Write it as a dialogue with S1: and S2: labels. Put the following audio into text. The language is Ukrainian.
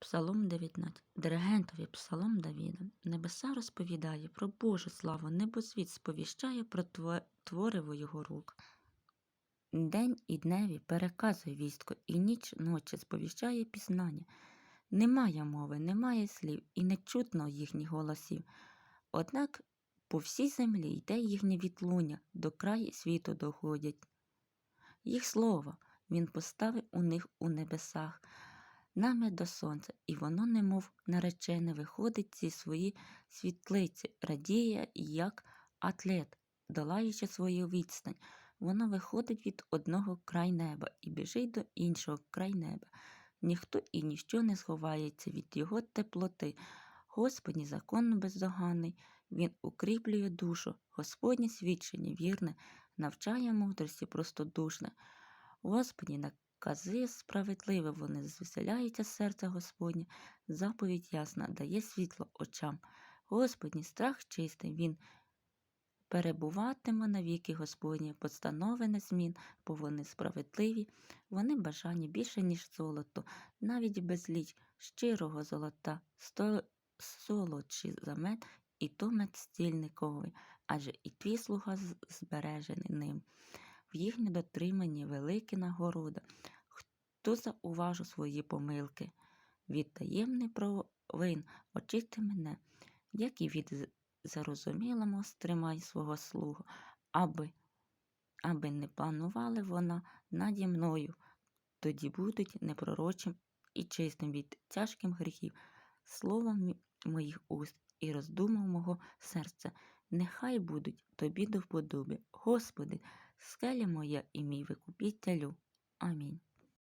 S1: Псалом 19. Диригентові Псалом Давіда. Небеса розповідає про Божу славу, небосвіт сповіщає про твориво його рук. День і дневі переказує вістку, і ніч ночі сповіщає пізнання. Немає мови, немає слів, і не чутно їхніх голосів. Однак по всій землі йде їхнє відлуння, до краю світу доходять. Їх слово він поставив у них у небесах, намір до сонця, і воно, немов наречене, виходить зі свої світлиці, радіє, як атлет, долаючи свою відстань. Воно виходить від одного край неба і біжить до іншого край неба. Ніхто і ніщо не сховається від його теплоти. Господній закон бездоганний, він укріплює душу, Господнє свідчення вірне, навчає мудрості простодушне. Господні накази справедливі, вони звеселяються серце Господнє, заповідь ясна дає світло очам. Господній страх чистий, він перебуватиме навіки Господні, постанови не змін, бо вони справедливі, вони бажані більше, ніж золото, навіть безліч щирого золота, сто солодші за мед, і то мед стільниковий, адже і твій слуга збережений ним. В їхнє дотриманні великі нагорода. Хто зауважив свої помилки? Від таємний провин очисти мене, як і від зарозумілому стримай свого слугу, аби, аби не панували вона наді мною, тоді будуть непророчим і чистим від тяжким гріхів, словом моїх уст і роздумав мого серця, нехай будуть тобі до вподоби. Господи, скеля моя і мій викупітелю. Амінь.